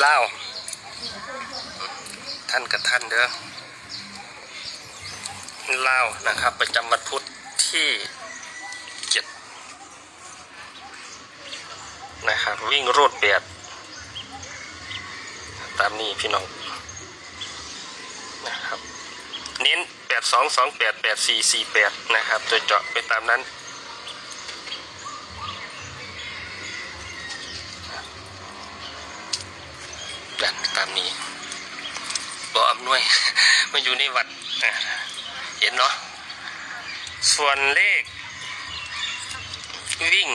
เล่าวท่านกับท่านเด้อเล่าวนะครับ ประจำวันพุธที่เจ็ดนะครับ วิ่งรูดเบียดตามนี้พี่น้องนะครับ เน้นแปดสองสองแปดแปดสี่สี่แปดนะครับตัวเจาะไปตามนั้น ตามนี้บออำนวยมาอยู่ในวัดเห็นเนาะส่วนเลข วิ่ง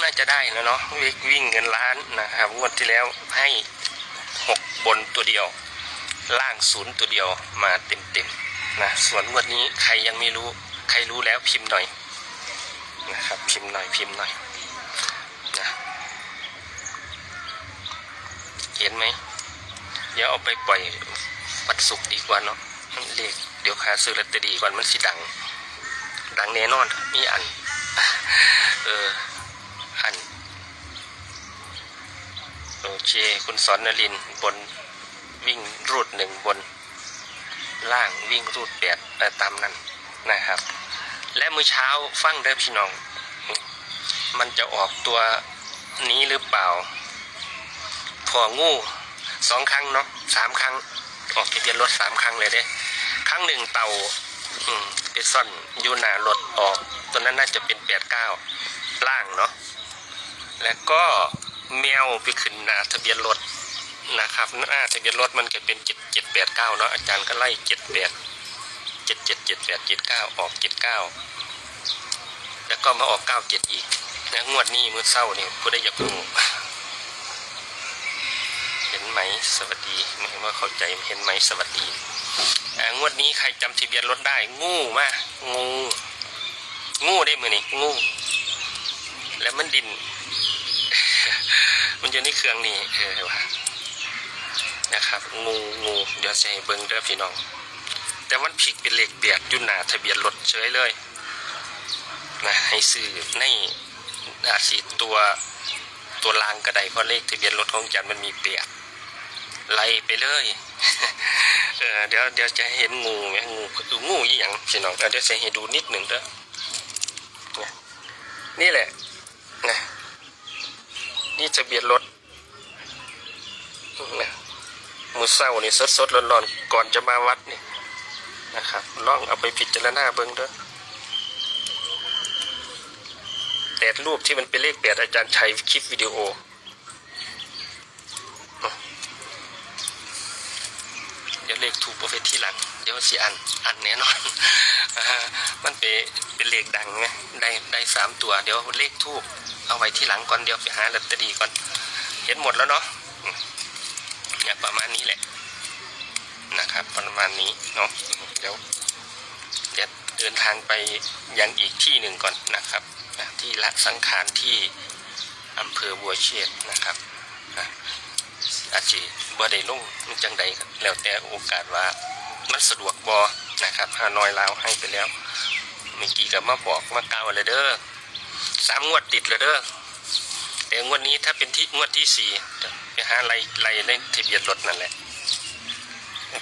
น่าจะได้แล้วเนาะวิ่งวิ่งเงินล้านนะครับงวดที่แล้วให้หกบนตัวเดียว ล่างศูนย์ตัวเดียวมาเต็มเต็มๆนะส่วนงวดนี้ใครยังไม่รู้ ใครรู้แล้วพิมพ์หน่อยนะครับ พิมพ์หน่อยพิมพ์หน่อยนะ เห็นไหมเดี๋ยวเอาไปปล่อยวันศุกดีกว่าเนาะเลขเดี๋ยวขาซื้อลอตเตอรี่ก่อนมันสิดัง ดังแน่นอนมีอัน เอออัน โอเค คุณสอนนลินบนวิ่งรูดหนึ่งบน ล่างวิ่งรูดแปดเอ่ตามนั้นนะครับ และมื้อเช้าฟังเด้อพี่น้อง มันจะออกตัวนี้หรือเปล่า พองูสองครั้งเนาะสามครั้ง ออกทะเบียนรถสามครั้งเลยเด้ ครั้งหนึ่งเต่าอืมไปซ่อนอยู่หน้ารถออกตัวนั้นน่าจะเป็นแปดเก้าล่างเนาะแล้วก็แมวไปขึ้นหน้าทะเบียนรถนะครับหน้าทะเบียนรถมันก็เป็นเจ็ดเจ็ดแปดเก้าเนาะอาจารย์ก็ไล่เจ็ดแปดเจ็ดเจ็ดเจ็ดแปดเจ็ดเก้าออกเจ็ดเก้าแล้วก็มาออกเก้าเจ็ดอีกนะงวดนี้มือเศร้านี่ผู้ได้อยากรู้ ไหมสวัสดีไม่เห็นว่าเข้าใจเห็นไหมสวัสดีงวดนี้ใครจำทะเบียนรถได้ งูมากงูงูได้มือนี่งู แล้วมันดิน มันอยู่ในเครื่องนี่เออว่านะครับ งูงูเดี๋ยวจะให้เบิ้งเด้อพี่น้อง แต่มันผิดเป็นเหล็กเบียดยู่นหนาทะเบียนรถเฉยเลยนะให้ซื้อในอาสีตัวตัวรางกระไดเพราะเลขทะเบียนรถของจันมันมีเปียก ไล่ไปเลยเออเดี๋ยวเดี๋ยวจะเห็นงูไหมงูคืองูอีหยังพี่น้องเดี๋ยวจะให้ดูนิดหนึ่งเด้อนี่แหละนะนี่ทะเบียนรถนะมือเศร้านี่สดสดร้อนร้อนๆก่อนจะมาวัดนี่นะครับลองเอาไปพิจารณาเบิ่งเด้อแปดรูปที่มันเป็นเลขแปดอาจารย์ชัยคลิปวิดีโอ เดี๋ยวเลขถูกประเภทที่หลัง เดี๋ยวสิอันอันแน่นอนอ่ามันเป็นเป็นเลขดังไงได้ได้สามตัว เดี๋ยวเลขทูบเอาไว้ที่หลังก่อนเดี๋ยวไปหาลอตเตอรี่ก่อน เห็นหมดแล้วเนาะอืมเนี่ยประมาณนี้แหละนะครับ ประมาณนี้เนาะเดี๋ยวเดี๋ยวเดินทางไปยังอีกที่หนึ่งก่อนนะครับที่ละสังขารที่อำเภอบัวเชษฐ์นะครับ อาจจะบ่ได้ลงจังใดก็แล้วแต่โอกาสว่ามันสะดวกบอนะครับฮานอยลาวให้ไปแล้วเมื่อกี้ก็มาบอกมากาวเลยเด้อสามงวดติดเลยเด้อแต่งวดนี้ถ้าเป็นที่งวดที่สี่ไปหาไล่ไล่ในทะเบียนรถนั่นแหละ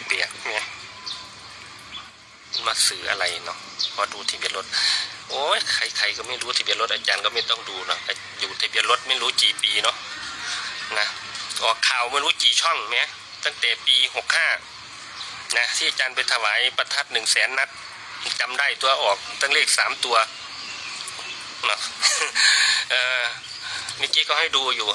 เปียกเนี่ยมาซื้ออะไรเนาะพอดูทะเบียนรถโอ้ยใครๆก็ไม่รู้ทะเบียนรถอาจารย์ก็ไม่ต้องดูเนาะอยู่ทะเบียนรถไม่รู้กี่ปีเนาะนะ ออกข่าวไม่รู้กี่ช่องไหมตั้งแต่ปีหกห้านะที่อาจารย์ไปถวายประทัดหนึ่งแสนนัดจำได้ตัวออกตั้งเลขสามตัวเนาะเออเมื่อกี้ก็ให้ดูอยู่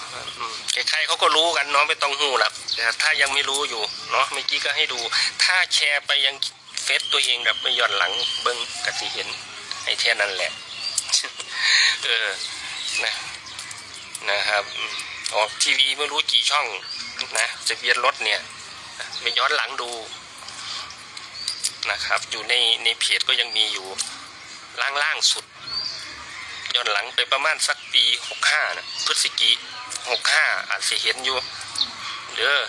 ใครๆเขาก็รู้กันเนาะไม่ต้องหูหรอกแต่ถ้ายังไม่รู้อยู่เนาะเมื่อกี้ก็ให้ดู ถ้าแชร์ไปยังเฟซตัวเองแบบไม่ย้อนหลังเบิ้งกะสิเห็นไอ้แค่นั้นแหละ เออนะนะครับ ออกทีวีไม่รู้กี่ช่องนะจะเบียนรถเนี่ยไปย้อนหลังดูนะครับ อยู่ในในเพจก็ยังมีอยู่ล่างๆสุด ย้อนหลังไปประมาณสักปีหกห้านะพฤศจิหกห้าอาจจะเห็นอยู่เด้อ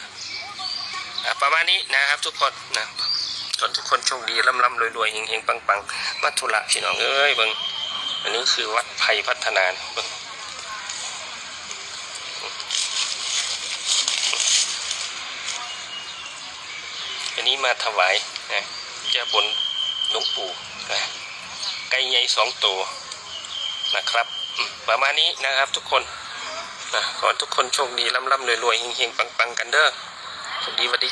ประมาณนี้นะครับทุกคนนะขอทุกคนโชคดีร่ำร่ำรวยรวยเฮงเฮงปังปังมัทุระพี่น้องเอ้ยบิงอันนี้คือวัดไผ่พัฒนาเบิง นี้ มาถวายนะแก้บนหลวงปู่นะไก่ใหญ่สองตัวนะครับ ประมาณนี้นะครับทุกคนนะขอทุกคนโชคดีร่ำร่ำรวยรวยเฮงเฮงปังปังกันเด้อสวัสดีสวัสดี